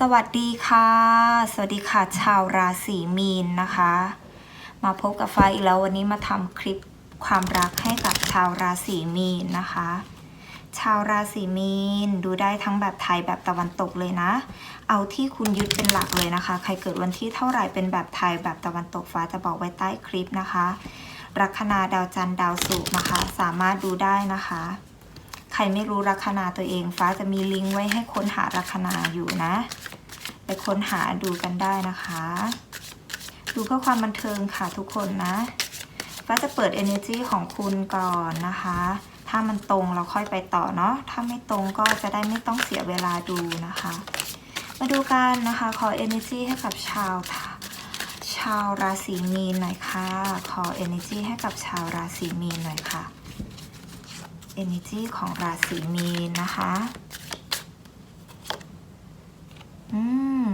สวัสดีค่ะ สวัสดีค่ะ ชาวราศีมีนนะคะ มาพบกับฟ้าอีกแล้ววันนี้มาทำคลิปความรักให้กับชาวราศีมีนนะคะ ชาวราศีมีนดูได้ทั้งแบบไทยแบบตะวันตกเลยนะ เอาที่คุณยึดเป็นหลักเลยนะคะ ใครเกิดวันที่เท่าไหร่เป็นแบบไทยแบบตะวันตกฟ้าจะบอกไว้ใต้คลิปนะคะ ลัคนาดาวจันทร์ดาวศุกร์นะคะ สามารถดูได้นะคะ ใครไม่รู้ลัคนาตัวเอง ฟ้าจะมีลิงก์ไว้ให้ค้นหาลัคนาอยู่นะ ไปค้นหาดูกันได้นะคะ ดูเพื่อความบันเทิงค่ะทุกคนนะ ฟ้าจะเปิด energy ของคุณก่อนนะคะ ถ้ามันตรงเราค่อยไปต่อเนาะ ถ้าไม่ตรงก็จะได้ไม่ต้องเสียเวลาดูนะคะ มาดูกันนะคะ ขอ energy ให้กับชาวชาวราศีมีนหน่อยค่ะ ขอ energy ให้กับชาวราศีมีนหน่อยค่ะ energy ของราศีมีนนะคะ อืม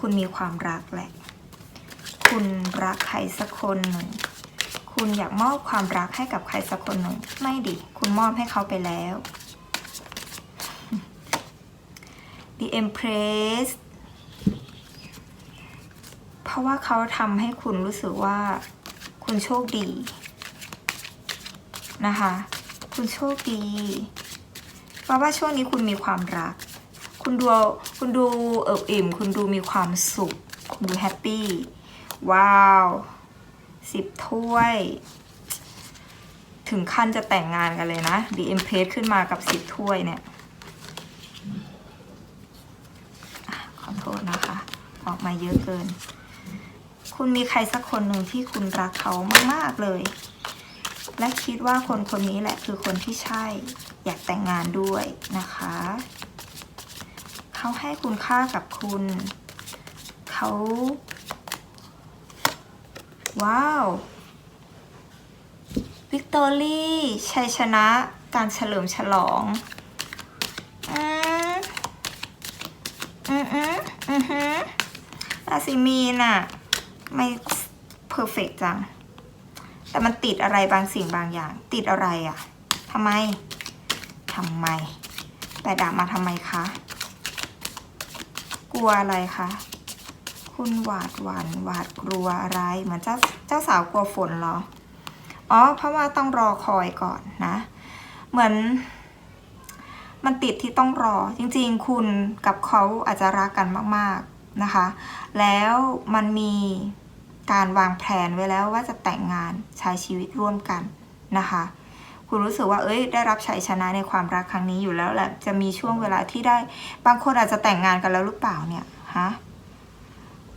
คุณมีความรักแหละ คุณรักใครสักคนหนึ่ง คุณอยากมอบความรักให้กับใครสักคนหนึ่ง ไม่ดิ คุณมอบให้เขาไปแล้ว The Empress เพราะว่าเขาทำให้คุณรู้สึกว่าคุณโชคดีนะคะ คุณโชคดีเพราะว่าช่วงนี้คุณมีความรัก คุณดูคุณดูเอิบอิ่ม คุณดูมีความสุข คุณดูแฮปปี้ ว้าวสิบถ้วย ถึงขั้นจะแต่งงานกันเลยนะดีเอ็มเพสขึ้นมากับสิบถ้วยเนี่ยขอโทษนะคะ ออกมาเยอะเกิน คุณมีใครสักคนหนึ่งที่คุณรักเขามาก ๆ เลย และคิดว่าคนคนนี้แหละคือคนที่ใช่ อยากแต่งงานด้วยนะคะ เขาให้คุณค่ากับคุณ เขา ว้าววิกตอรี่ชัยชนะการเฉลิมฉลองอืมอืมอืมอืมฮึราศีมีนอะไม่เพอร์เฟกจัง แต่มันติดอะไรบางสิ่งบางอย่าง ติดอะไรอะทำไมทำไม แต่ด่ามาทำไมคะ กลัวอะไรคะ คุณหวาดหวั่นหวาดกลัวอะไรเหมือนเจ้าเจ้าสาวกลัวฝนเหรอ อ๋อ เพราะว่าต้องรอคอยก่อนนะ เหมือน มันติดที่ต้องรอ จริงๆ คุณกับเขาอาจจะรักกันมาก ๆ นะคะ แล้วมันมี การวางแผนไว้แล้วว่าจะแต่งงานใช้ชีวิตร่วมกันนะคะ คุณรู้สึกว่าเอ้ย ได้รับชัยชนะในความรักครั้งนี้อยู่แล้วแหละจะมีช่วงเวลาที่ได้บางคนอาจจะแต่งงานกันแล้วหรือเปล่าเนี่ยฮะ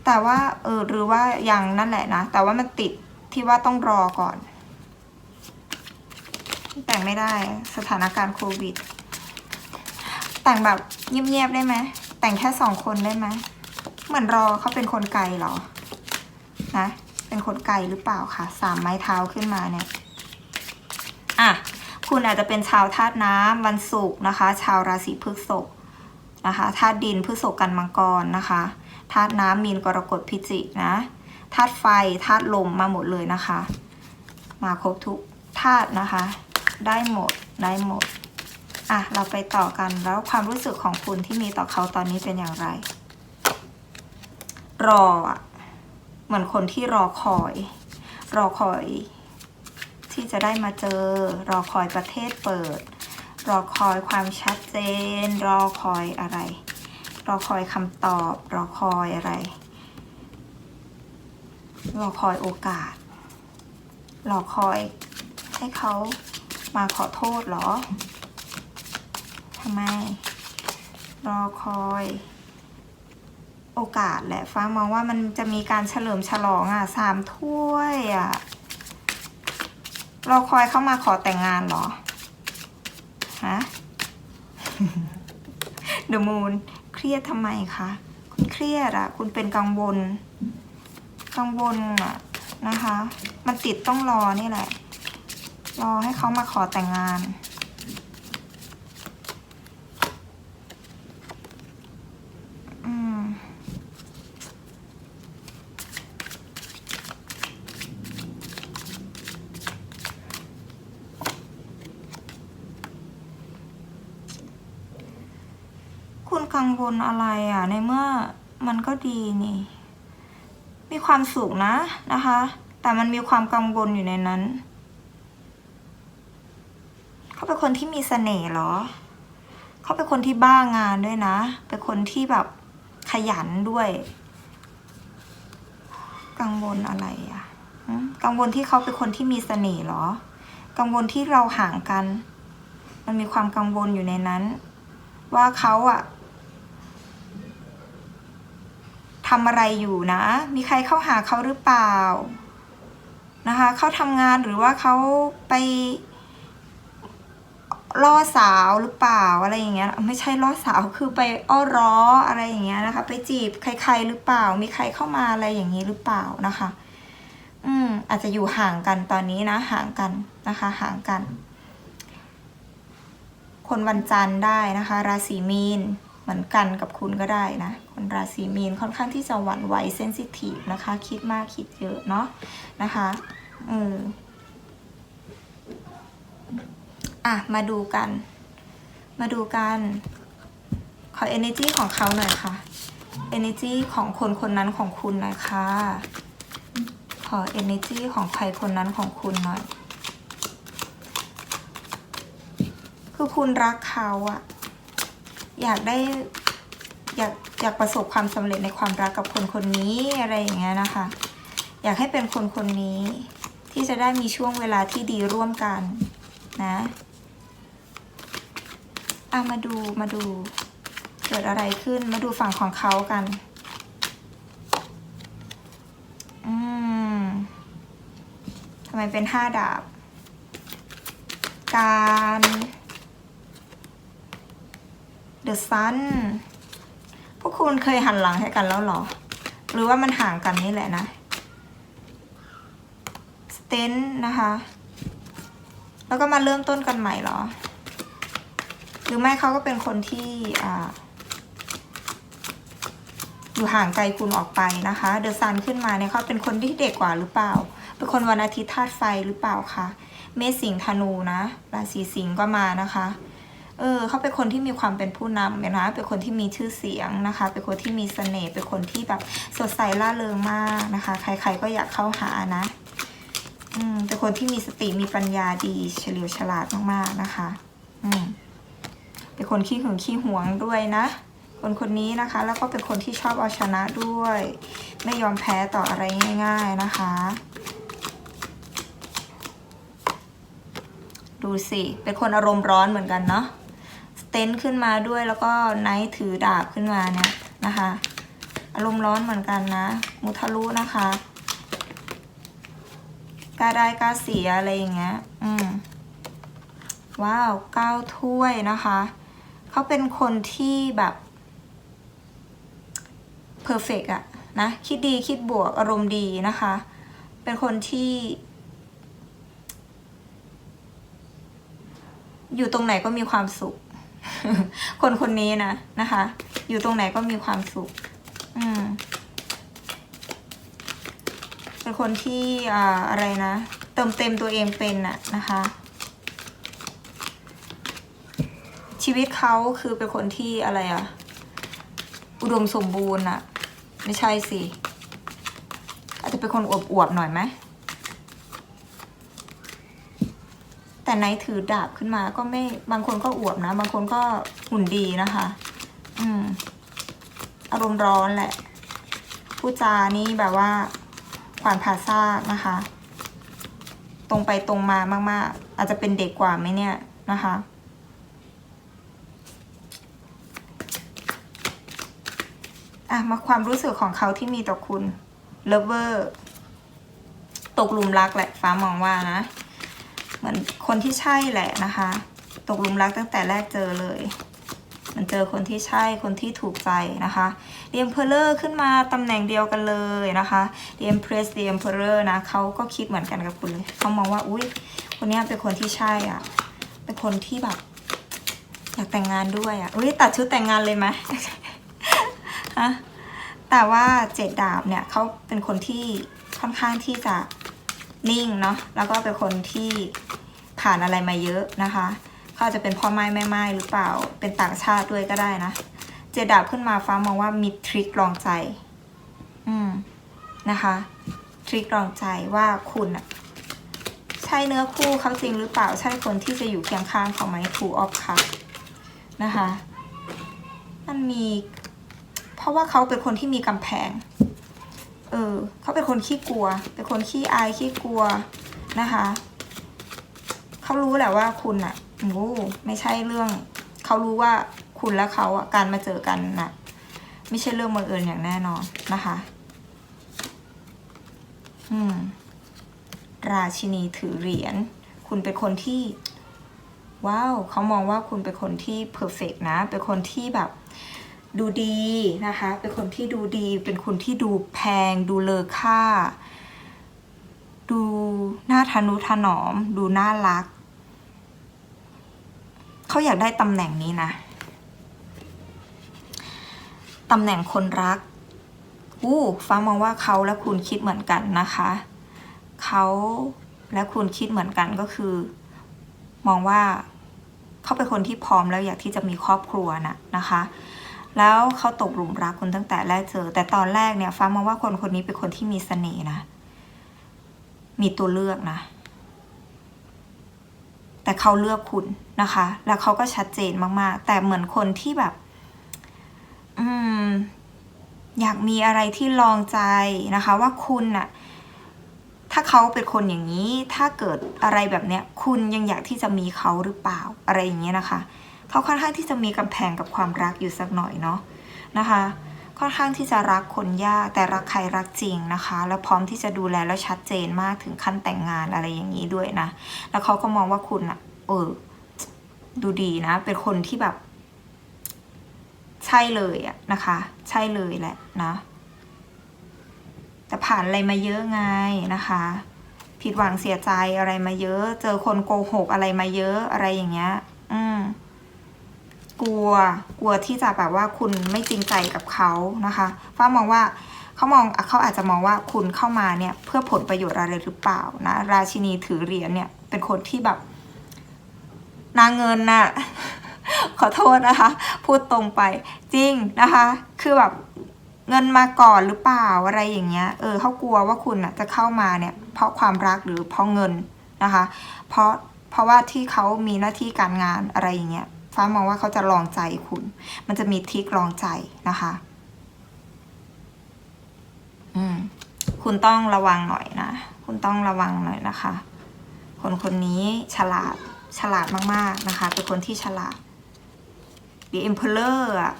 แต่ว่าเออหรือว่ายังนั่นแหละนะ แต่ว่ามันติดที่ว่าต้องรอก่อน แต่งไม่ได้สถานการณ์โควิด แต่งแบบเงียบๆได้ไหมแต่งแค่สองคนได้ไหมเหมือนรอเขาเป็นคนไกลเหรอ นะ เป็นคนไกลหรือเปล่าคะสามไม้เท้าขึ้นมาเนี่ยอะคุณอาจจะเป็นชาวธาตุน้ำวันศุกร์นะคะ ชาวราศีพฤษภนะคะธาตุดินพฤษภกันมังกรนะคะธาตุน้ำมีนกรกฎพิจิกนะธาตุไฟธาตุลมมาหมดเลยนะคะ มาครบทุกธาตุนะคะ ได้หมดได้หมดอะเราไปต่อกันแล้วความรู้สึกของคุณที่มีต่อเขาตอนนี้เป็นอย่างไร รออะ เหมือนคนที่รอคอย รอคอย ที่จะได้มาเจอ รอคอยประเทศเปิด รอคอยความชัดเจน รอคอยอะไร รอคอยคำตอบ รอคอยอะไร รอคอยโอกาส รอคอยให้เขามาขอโทษเหรอทำไม รอคอย โอกาสแหละฟ้ามองว่ามันจะมีการเฉลิมฉลองอะสามถ้วยอะรอคอยเข้ามาขอแต่งงานเหรอฮะเดอะมูนเครียดทำไมคะคุณเครียดอะคุณเป็นกังวลกังวลอะนะคะ มันติดต้องรอนี่แหละ รอให้เขามาขอแต่งงาน อืม คุณกกังวลอะไรอะ ในเมื่อมันก็ดีนี่ มีความสุขนะนะคะ แต่มันมีความกังวลอยู่ในนั้น เขาเป็นคนที่มีเสน่ห์เหรอ เขาเป็นคนที่บ้างานด้วยนะ เป็นคนที่แบบขยันด้วย กังวลอะไรอะกังวลที่เขาเป็นคนที่มีเสน่ห์เหรอ กังวลที่เราห่างกัน มันมีความกังวลอยู่ในนั้น ว่าเขาอะทำอะไรอยู่นะ มีใครเข้าหาเขาหรือเปล่านะคะเขาทำงานหรือว่าเขาไปล่อสาวหรือเปล่าอะไรอย่างเงี้ยไม่ใช่ล่อสาวคือไปอ้อร้ออะไรอย่างเงี้ยนะคะ ไปจีบใครๆหรือเปล่า มีใครเข้ามาอะไรอย่างนี้หรือเปล่านะคะ อืมอาจจะอยู่ห่างกันตอนนี้นะ ห่างกันนะคะ ห่างกัน คนวันจันทร์ได้นะคะ ราศีมีน เหมือนกันกับคุณก็ได้นะ คนราศีมีนค่อนข้างที่จะหวั่นไหวเซนซิทีฟนะคะ คิดมากคิดเยอะเนาะนะคะเอออะ มาดูกัน มาดูกัน ขอ energy ของเขาหน่อยค่ะ energy ของคนคนนั้นของคุณหน่อยค่ะ ขอ energy ของใครคนนั้นของคุณหน่อย คือคุณรักเขาอะ อยากได้อยากอยากประสบความสำเร็จในความรักกับคนคนนี้อะไรอย่างเงี้ยนะคะ อยากให้เป็นคนคนนี้ ที่จะได้มีช่วงเวลาที่ดีร่วมกันนะอะมาดูมาดูเกิดอะไรขึ้นมาดูฝั่งของเขากันอืมทำไมเป็นห้าดาบ การ The Sun พวกคุณเคยหันหลังให้กันแล้วหรอ หรือว่ามันห่างกันนี่แหละนะสเตนนะคะ แล้วก็มาเริ่มต้นกันใหม่หรอ หรือไม่เขาก็เป็นคนที่อ่าอยู่ห่างไกลคุณออกไปนะคะ เดอะซันขึ้นมาเนี่ยเขาเป็นคนที่เด็กกว่าหรือเปล่า เป็นคนวันอาทิตย์ธาตุไฟหรือเปล่าคะ เมษสิงธนูนะ ราศีสิงห์ก็มานะคะ เออเขาเป็นคนที่มีความเป็นผู้นำเนะเป็นคนที่มีชื่อเสียงนะคะ เป็นคนที่มีเสน่ห์เป็นคนที่แบบสดใสล่าเริงมากนะคะ ใคร ๆ ก็อยากเข้าหานะอืมเป็นคนที่มีสติมีปัญญาดีเฉลียวฉลาดมากๆนะคะ อืมเป็นคนขี้หึงขี้หวงด้วยนะคนคนนี้นะคะ แล้วก็เป็นคนที่ชอบเอาชนะด้วย ไม่ยอมแพ้ต่ออะไรง่าย ๆนะคะ ดูสิ เป็นคนอารมณ์ร้อนเหมือนกันเนาะ เต็นขึ้นมาด้วยแล้วก็ไนท์ถือดาบขึ้นมาเนี่ยนะคะ อารมณ์ร้อนเหมือนกันนะ มุทะลุนะคะกาได้กาเสียอะไรอย่างเงี้ย อืม ว้าวเก้าถ้วยนะคะ เขาเป็นคนที่แบบเพอร์เฟกอะนะ คิดดีคิดบวกอารมณ์ดีนะคะ เป็นคนที่ อยู่ตรงไหนก็มีความสุข คนคนนี้นะนะคะ อยู่ตรงไหนก็มีความสุข อืมเป็นคนที่อ่าอะไรนะ เติมเต็มตัวเองเป็นน่ะนะคะ ชีวิตเขาคือเป็นคนที่อะไรอะอุดมสมบูรณ์อะไม่ใช่สิ อาจจะเป็นคนอวบๆหน่อยไหม แต่ไนถือดาบขึ้นมาก็ไม่บางคนก็อวบนะ บางคนก็หุ่นดีนะคะ อืม อารมณ์ร้อนแหละ ผู้จานี่แบบว่าขวานผ่าซากนะคะ ตรงไปตรงมามาก ๆ อาจจะเป็นเด็กกว่าไหมเนี่ยนะคะอะมาความรู้สึกของเขาที่มีต่อคุณ lover ตกหลุมรักแหละฟ้ามองว่านะ มือนคนที่ใช่แหละนะคะ ตกหลุมรักตั้งแต่แรกเจอเลย มันเจอคนที่ใช่คนที่ถูกใจนะคะเดียมเพลเลอร์ขึ้นมาตำแหน่งเดียวกันเลยนะคะเดียมเพรสเดียมเพลเลอร์นะเขาก็คิดเหมือนกันกับคุณเลยเขามองว่าอุ้ยคนนี้เป็นคนที่ใช่อะเป็นคนที่แบบอยากแต่งงานด้วยอะอุ้ยตัดชุดแต่งงานเลยไหมฮะแต่ว่าเจ็ดดาบเนี่ยเขาเป็นคนที่ค่อนข้างที่จะ นิ่งเนาะแล้วก็เป็นคนที่ผ่านอะไรมาเยอะนะคะเขาจะเป็นพ่อไม้แม่ไม้หรือเปล่า เป็นต่างชาติด้วยก็ได้นะ เจดาบขึ้นมาฟ้ามองว่ามีทริคลองใจ อืมนะคะทริคลองใจว่าคุณอะใช่เนื้อคู่เขาจริงหรือเปล่าใช่คนที่จะอยู่เคียงข้างเขาไหม Two of Cups นะคะ มันมี เพราะว่าเขาเป็นคนที่มีกำแพง เออเขาเป็นคนขี้กลัว เป็นคนขี้อายขี้กลัวนะคะ เขารู้แหละว่าคุณอะโอ้ไม่ใช่เรื่อง เขารู้ว่าคุณและเขาอะการมาเจอกันน่ะ ไม่ใช่เรื่องบังเอิญอย่างแน่นอนนะคะ อืม ราชินีถือเหรียญ คุณเป็นคนที่ ว้าว เขามองว่าคุณเป็นคนที่เพอร์เฟกนะ เป็นคนที่แบบ ดูดีนะคะ เป็นคนที่ดูดี เป็นคนที่ดูแพง ดูเลอค่า ดูหน่าทะนุถนอม ดูน่ารัก เขาอยากได้ตำแหน่งนี้นะตำแหน่งคนรักอู้ฟ้ามองว่าเขาและคุณคิดเหมือนกันนะคะ เขาและคุณคิดเหมือนกันก็คือ มองว่าเขาเป็นคนที่พร้อมแล้วอยากที่จะมีครอบครัวนะนะคะ แล้วเขาตกหลุมรักคุณตั้งแต่แรกเจอ แต่ตอนแรกเนี่ย ฟ้ามองว่าคนคนนี้เป็นคนที่มีเสน่ห์นะ มีตัวเลือกนะ แต่เขาเลือกคุณนะคะ แล้วเขาก็ชัดเจนมากๆ แต่เหมือนคนที่แบบ อืม อยากมีอะไรที่ลองใจนะคะ ว่าคุณน่ะ ถ้าเขาเป็นคนอย่างนี้ ถ้าเกิดอะไรแบบเนี้ย คุณยังอยากที่จะมีเขาหรือเปล่าอะไรอย่างเงี้ยนะคะ เขาค่อนข้างที่จะมีกำแพงกับความรักอยู่สักหน่อยเนาะนะคะ ค่อนข้างที่จะรักคนยากแต่รักใครรักจริงนะคะ แล้วพร้อมที่จะดูแลแล้วชัดเจนมากถึงขั้นแต่งงานอะไรอย่างนี้ด้วยนะ แล้วเขาก็มองว่าคุณอะเออดูดีนะ เป็นคนที่แบบ ใช่เลยอะนะคะ ใช่เลยแหละนะแต่ผ่านอะไรมาเยอะไงนะคะ ผิดหวังเสียใจอะไรมาเยอะ เจอคนโกหกอะไรมาเยอะอะไรอย่างเงี้ย กลัวกลัวที่จะแบบว่าคุณไม่จริงใจกับเขานะคะฟ้ามองว่าเขามองเขาอาจจะมองว่าคุณเข้ามาเนี่ยเพื่อผลประโยชน์อะไรหรือเปล่านะราชินีถือเหรียญเนี่ยเป็นคนที่แบบ นางเงินน่ะ ขอโทษนะคะ พูดตรงไปจริงนะคะ คือแบบเงินมาก่อนหรือเปล่าอะไรอย่างเงี้ย เออเขากลัวว่าคุณน่ะจะเข้ามาเนี่ย เพราะความรักหรือเพราะเงินนะคะ เพราะเพราะว่าที่เขามีหน้าที่การงานอะไรอย่างเงี้ย ฟ้ามองว่าเขาจะลองใจคุณ มันจะมีทิกลองใจนะคะ อืม คุณต้องระวังหน่อยนะ คุณต้องระวังหน่อยนะคะ คนคนนี้ฉลาด ฉลาดมากๆนะคะ เป็นคนที่ฉลาด The Emperor อะ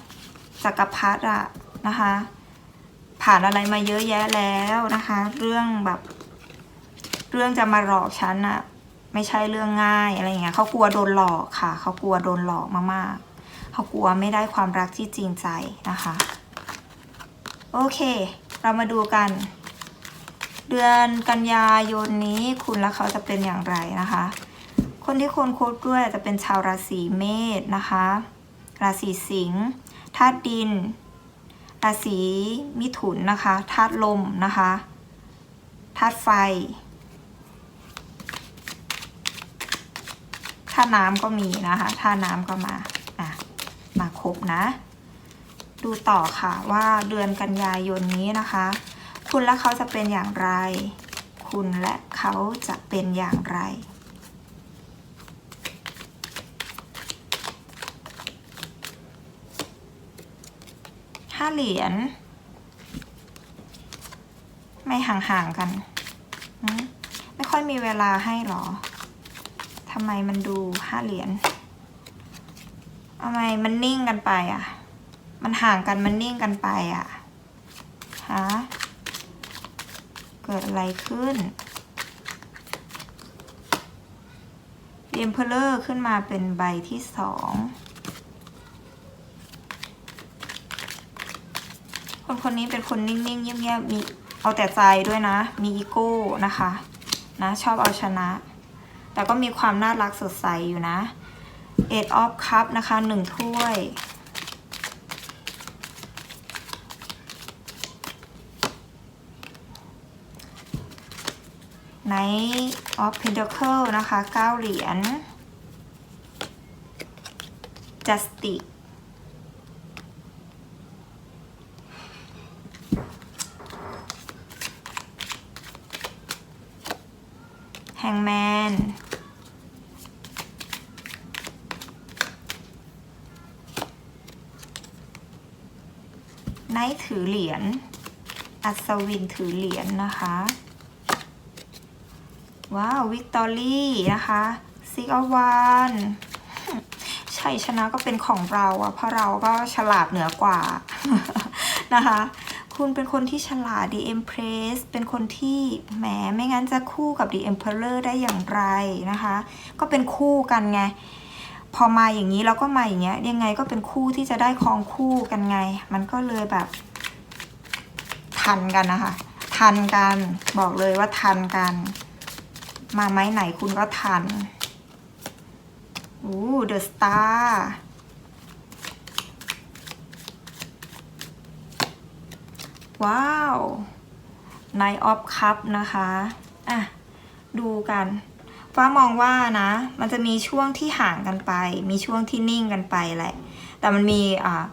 จักรพรรดิอะนะคะ ผ่านอะไรมาเยอะแยะแล้วนะคะ เรื่องแบบ เรื่องจะมาหลอกฉันอะ ไม่ใช่เรื่องง่ายอะไรอย่างเงี้ยเขากลัวโดนหลอกค่ะ เขากลัวโดนหลอกมากๆ เขากลัวไม่ได้ความรักที่จริงใจนะคะ โอเค เรามาดูกัน เดือนกันยายนนี้คุณและเขาจะเป็นอย่างไรนะคะ คนที่คุณคบด้วยจะเป็นชาวราศีเมษนะคะ ราศีสิงห์ธาตุดิน ราศีมิถุนนะคะธาตุลมนะคะธาตุไฟ ธาน้ำก็มีนะคะธาน้ำก็มาอะมาครบนะ ดูต่อค่ะว่าเดือนกันยายนนี้นะคะ คุณและเขาจะเป็นอย่างไร คุณและเขาจะเป็นอย่างไรห้าเหรียญไม่ห่างๆกัน ไม่ค่อยมีเวลาให้หรอำไมมันดูห้าเหรียญทำไมมันนิ่งกันไปอะ มันห่างกันมันนิ่งกันไปอะฮะเกิดอะไรขึ้นเอ็มเพลเลอร์ขึ้นมาเป็นใบที่สองคนคนนี้เป็นคนนิ่งๆเงียบๆมีเอาแต่ใจด้วยนะ มีอีโก้นะคะ นะชอบเอาชนะ แต่ก็มีความน่ารักสดใสอยู่นะ Eight of Cup นะคะหนึ่งถ้วย Knight of Pentacle นะคะเก้าเหรียญ Justice งแมน ไนท์ถือเหรียญ อัศวินถือเหรียญนะคะ ว้าววิกตอรี่นะคะซิกอวันชัยชนะก็เป็นของเราอะเพราะเราก็ฉลาดเหนือกว่านะคะ คุณเป็นคนที่ฉลาด The Empress เป็นคนที่แหมไม่งั้นจะคู่กับ The Emperor ได้อย่างไรนะคะ ก็เป็นคู่กันไง พอมาอย่างนี้แล้วก็มาอย่างเงี้ยยังไงก็เป็นคู่ที่จะได้ครองคู่กันไง มันก็เลยแบบ ทันกันนะคะ ทันกันบอกเลยว่าทันกัน มาไม้ไหนคุณก็ทันอู้เดอะสตาร์ว้าว Night of Cup นะคะ อะ ดูกัน ฟ้ามองว่านะ มันจะมีช่วงที่ห่างกันไป มีช่วงที่นิ่งกันไปแหละ แต่มันมีอ่า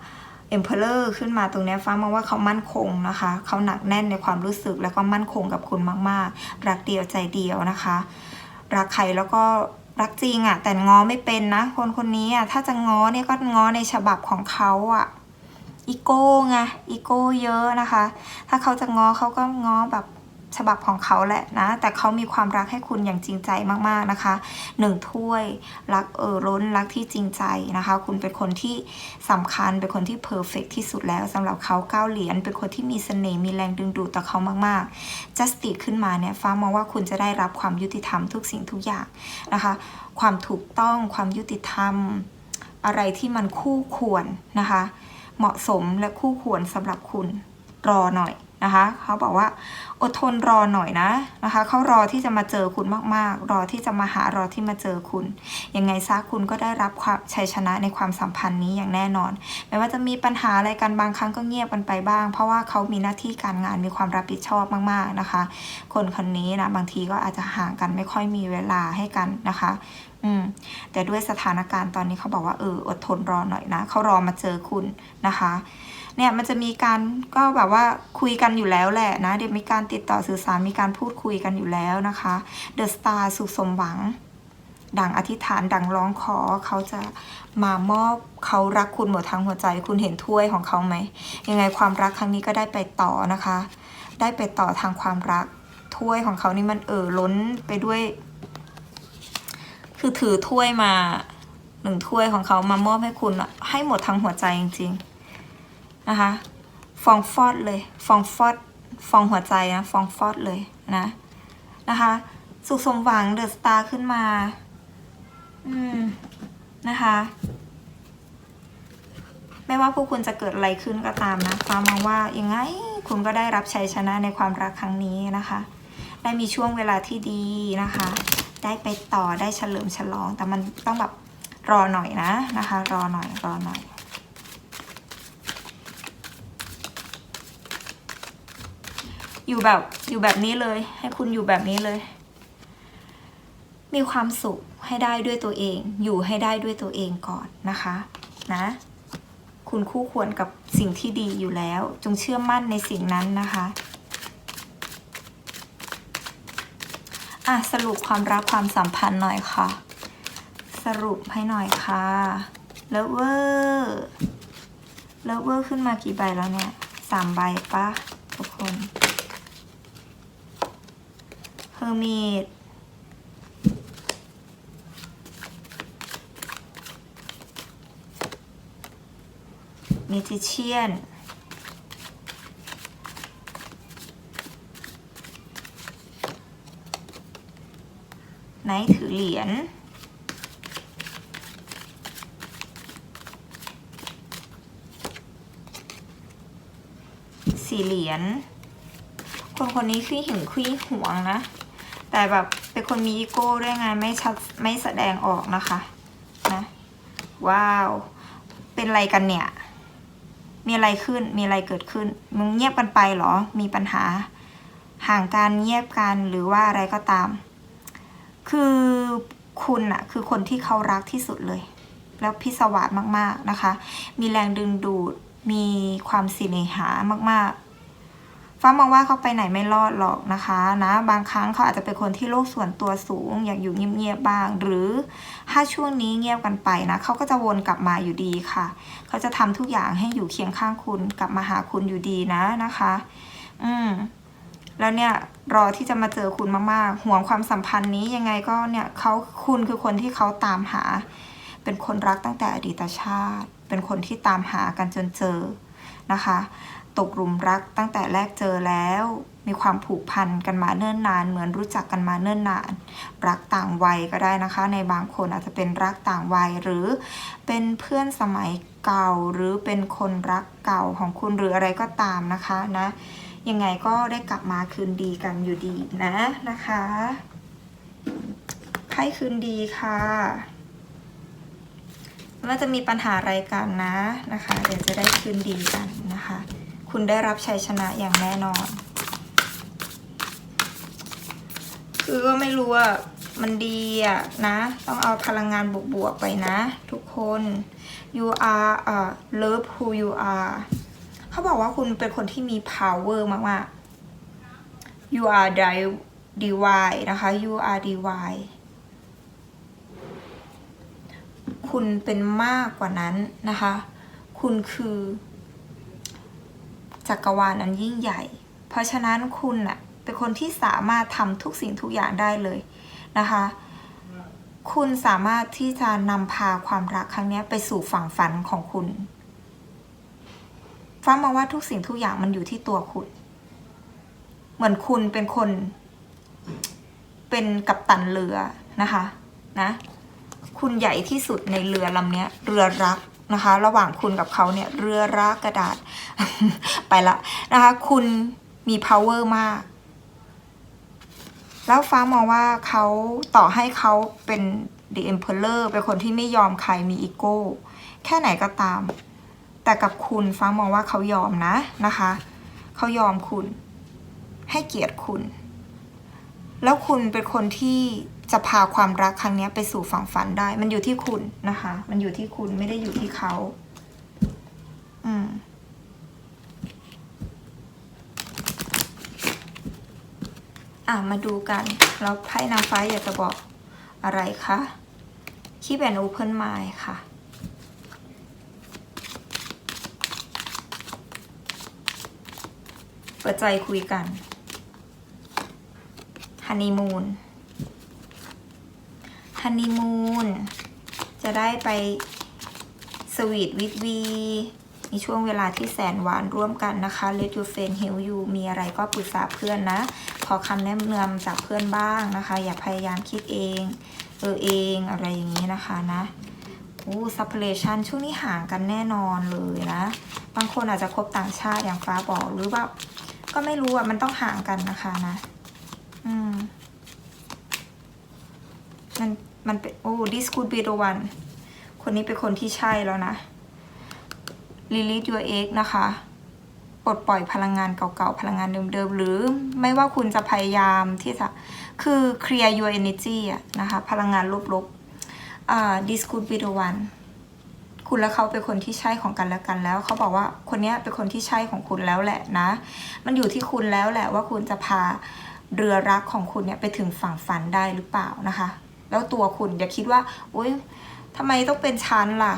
Emperor ขึ้นมาตรงเนี้ยฟ้ามองว่าเขามั่นคงนะคะ เขาหนักแน่นในความรู้สึกแล้วก็มั่นคงกับคุณมากๆ รักเดียวใจเดียวนะคะ รักใครแล้วก็รักจริงอะ่ะ แต่ง้อไม่เป็นนะ คนคนนี้อะ่ะถ้าจะง้อเนี่ยก็ง้อในฉบับของเขาอะ่ะอีโก้ไงอีโก้เยอะนะคะ ถ้าเขาจะง้อเขาก็ง้อแบบ ฉบับของเขาแหละนะ แต่เขามีความรักให้คุณอย่างจริงใจมากๆนะคะหนึ่งถ้วยรักเออล้นรักที่จริงใจนะคะ คุณเป็นคนที่สำคัญเป็นคนที่เพอร์เฟกที่สุดแล้วสำหรับเขาเก้าเหรียญเป็นคนที่มีเสน่ห์มีแรงดึงดูดต่อเขามากๆจัสติขึ้นมาเนี่ยฟ้ามองว่าคุณจะได้รับความยุติธรรมทุกสิ่งทุกอย่างนะคะ ความถูกต้องความยุติธรรม อะไรที่มันคู่ควรนะคะ เหมาะสมและคู่ควรสำหรับคุณรอหน่อย นะคะเขาบอกว่าอดทนรอหน่อยนะนะคะเขารอที่จะมาเจอคุณมากๆ รอที่จะมาหารอที่มาเจอคุณ ยังไงซะคุณก็ได้รับความชัยชนะในความสัมพันธ์นี้อย่างแน่นอน ไม่ว่าจะมีปัญหาอะไรกันบางครั้งก็เงียบกันไปบ้าง เพราะว่าเขามีหน้าที่การงานมีความรับผิดชอบมากๆนะคะ คนคนนี้นะบางทีก็อาจจะห่างกันไม่ค่อยมีเวลาให้กันนะคะอืมแต่ด้วยสถานการณ์ตอนนี้เขาบอกว่าเอออดทนรอหน่อยนะเขารอมาเจอคุณนะคะ เนี่ยมันจะมีการก็แบบว่าคุยกันอยู่แล้วแหละนะเดี๋ยวมีการติดต่อสื่อสารมีการพูดคุยกันอยู่แล้วนะคะเดอะสตาร์สุขสมหวัง ดังอธิษฐานดังร้องขอเขาจะมามอบเขารักคุณหมดทั้งหัวใจ คุณเห็นถ้วยของเขาไหมยังไงความรักครั้งนี้ก็ได้ไปต่อนะคะ ได้ไปต่อทางความรักถ้วยของเขานี่มันเอ่อล้นไปด้วย คือถือถ้วยมาหนึ่งถ้วยของเขามามอบให้คุณให้หมดทั้งหัวใจจริง ๆ นะคะ ฟองฟอดเลย ฟองฟอด ฟองหัวใจนะ ฟองฟอดเลยนะ นะคะ สุขสมหวังเดอะสตาร์ขึ้นมา อืม นะคะ ไม่ว่าพวกคุณจะเกิดอะไรขึ้นก็ตามนะฟ้ามองว่ายังไงคุณก็ได้รับชัยชนะในความรักครั้งนี้นะคะ ได้มีช่วงเวลาที่ดีนะคะ ได้ไปต่อได้เฉลิมฉลอง แต่มันต้องแบบรอหน่อยนะนะคะ รอหน่อยรอหน่อย อยู่แบบอยู่แบบนี้เลย ให้คุณอยู่แบบนี้เลย มีความสุขให้ได้ด้วยตัวเอง อยู่ให้ได้ด้วยตัวเองก่อนนะคะ นะ คุณคู่ควรกับสิ่งที่ดีอยู่แล้ว จงเชื่อมั่นในสิ่งนั้นนะคะอะสรุปความรักความสัมพันธ์หน่อยค่ะ สรุปให้หน่อยค่ะเลเวอร์เลเวอร์ขึ้นมากี่ใบแล้วเนี่ยสามใบปะทุกคน เฮอร์มีดมิจิเชียนไนถือเหรียญสี่เหรียญคนคนนี้ขี้หึงขี้หวงนะ แต่แบบเป็นคนมีอีโก้ด้วยไงไม่ชัดไม่แสดงออกนะคะนะว้าว เป็นไรกันเนี่ย มีอะไรขึ้นมีอะไรเกิดขึ้น มึงเงียบกันไปเหรอ มีปัญหา ห่างกันเงียบกันหรือว่าอะไรก็ตาม คือคุณอะคือคนที่เขารักที่สุดเลย แล้วพิศวาสมากๆนะคะ มีแรงดึงดูดมีความสิเนหามากๆ ฟ้ามองว่าเขาไปไหนไม่รอดหรอกนะคะนะ บางครั้งเขาอาจจะเป็นคนที่โลกส่วนตัวสูง อยากอยู่เงียบๆบ้าง หรือถ้าช่วงนี้เงียบกันไปนะเขาก็จะวนกลับมาอยู่ดีค่ะ เขาจะทำทุกอย่างให้อยู่เคียงข้างคุณกลับมาหาคุณอยู่ดีนะนะคะ อืมแล้วเนี่ยรอที่จะมาเจอคุณมากๆห่วงความสัมพันธ์นี้ยังไงก็เนี่ยเขาคุณคือคนที่เขาตามหา เป็นคนรักตั้งแต่อดีตชาติ เป็นคนที่ตามหากันจนเจอนะคะ ตกหลุมรักตั้งแต่แรกเจอแล้ว มีความผูกพันกันมาเนิ่นนาน เหมือนรู้จักกันมาเนิ่นนาน รักต่างวัยก็ได้นะคะ ในบางคนอาจจะเป็นรักต่างวัยหรือเป็นเพื่อนสมัยเก่าหรือเป็นคนรักเก่าของคุณหรืออะไรก็ตามนะคะนะยังไงก็ได้กลับมาคืนดีกันอยู่ดีนะนะคะให้คืนดีค่ะว่าจะมีปัญหาอะไรกันนะนะคะ เดี๋ยวจะได้คืนดีกันนะคะ คุณได้รับชัยชนะอย่างแน่นอน คือก็ไม่รู้ว่ามันดีอะนะ ต้องเอาพลังงานบวกๆไปนะ ทุกคน you are uh, love who you are เขาบอกว่าคุณเป็นคนที่มี power มากๆ you are divine นะคะ you are divine คุณเป็นมากกว่านั้นนะคะ คุณคือ จักรวาลอันยิ่งใหญ่ เพราะฉะนั้นคุณน่ะเป็นคนที่สามารถทำทุกสิ่งทุกอย่างได้เลยนะคะ คุณสามารถที่จะนำพาความรักครั้งนี้ไปสู่ฝั่งฝันของคุณฟ้ามองว่าทุกสิ่งทุกอย่างมันอยู่ที่ตัวคุณ เหมือนคุณเป็นคน เป็นกัปตันเรือนะคะ นะ คุณใหญ่ที่สุดในเรือลำนี้เรือรัก นะคะ ระหว่างคุณกับเขาเนี่ยเรือรักกระดาษ ไปละนะคะ คุณมี power มาก แล้วฟ้ามองว่าเขาต่อให้เขาเป็น the emperor เป็นคนที่ไม่ยอมใครมีอีโก้ แค่ไหนก็ตาม แต่กับคุณฟ้ามองว่าเขายอมนะนะคะ เขายอมคุณ ให้เกียรติคุณ แล้วคุณเป็นคนที่ จะพาความรักครั้งนี้ไปสู่ฝั่งฝันได้ มันอยู่ที่คุณนะคะ มันอยู่ที่คุณไม่ได้อยู่ที่เขา อืมอะมาดูกันแล้วไพ่นางฟ้าอยากจะบอกอะไรคะคีแอนโอเพนไมล์ค่ะ เปิดใจคุยกันฮันนีมูน ฮันนีมูนจะได้ไปสวีทวิทวีมีช่วงเวลาที่แสนหวานร่วมกันนะคะ Let your friend help you มีอะไรก็ปรึกษาเพื่อนนะ ขอคำแนะนำจากเพื่อนบ้างนะคะ อย่าพยายามคิดเอง เออเองอะไรอย่างนี้นะคะนะโอ้ซัพเพลชันช่วงนี้ห่างกันแน่นอนเลยนะ บางคนอาจจะคบต่างชาติอย่างฟ้าบอกหรือว่า ก็ไม่รู้อะ มันต้องห่างกันนะคะนะ อืม มัน มันเป็นโอ้ this could be the one คนนี้เป็นคนที่ใช่แล้วนะ release your egg นะคะ ปลดปล่อยพลังงานเก่าๆ พลังงานเดิมๆ หรือไม่ว่าคุณจะพยายามที่จะ คือ clear your energy อะนะคะ พลังงานลบๆอ่า this could be the one คุณและเขาเป็นคนที่ใช่ของกันและกันแล้ว เขาบอกว่าคนนี้เป็นคนที่ใช่ของคุณแล้วแหละนะ มันอยู่ที่คุณแล้วแหละว่าคุณจะพาเรือรักของคุณเนี่ยไปถึงฝั่งฝันได้หรือเปล่านะคะ แล้วตัวคุณอย่าคิดว่าโอ๊ยทำไมต้องเป็นฉันล่ะ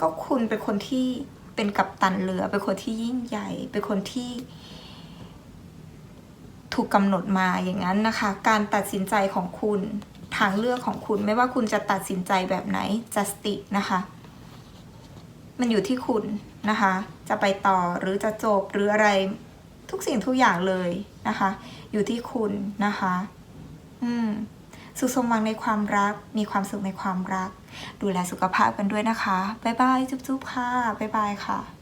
ก็คุณเป็นคนที่เป็นกัปตันเรือ เป็นคนที่ยิ่งใหญ่ เป็นคนที่ ถูกกำหนดมาอย่างนั้นนะคะ การตัดสินใจของคุณทางเลือกของคุณไม่ว่าคุณจะตัดสินใจแบบไหน justice นะคะ มันอยู่ที่คุณนะคะ จะไปต่อหรือจะจบหรืออะไรทุกสิ่งทุกอย่างเลยนะคะ อยู่ที่คุณนะคะ อืม สุขสมหวังในความรัก มีความสุขในความรัก ดูแลสุขภาพกันด้วยนะคะ บ๊ายบาย จุ๊บๆค่ะ บ๊ายบายค่ะ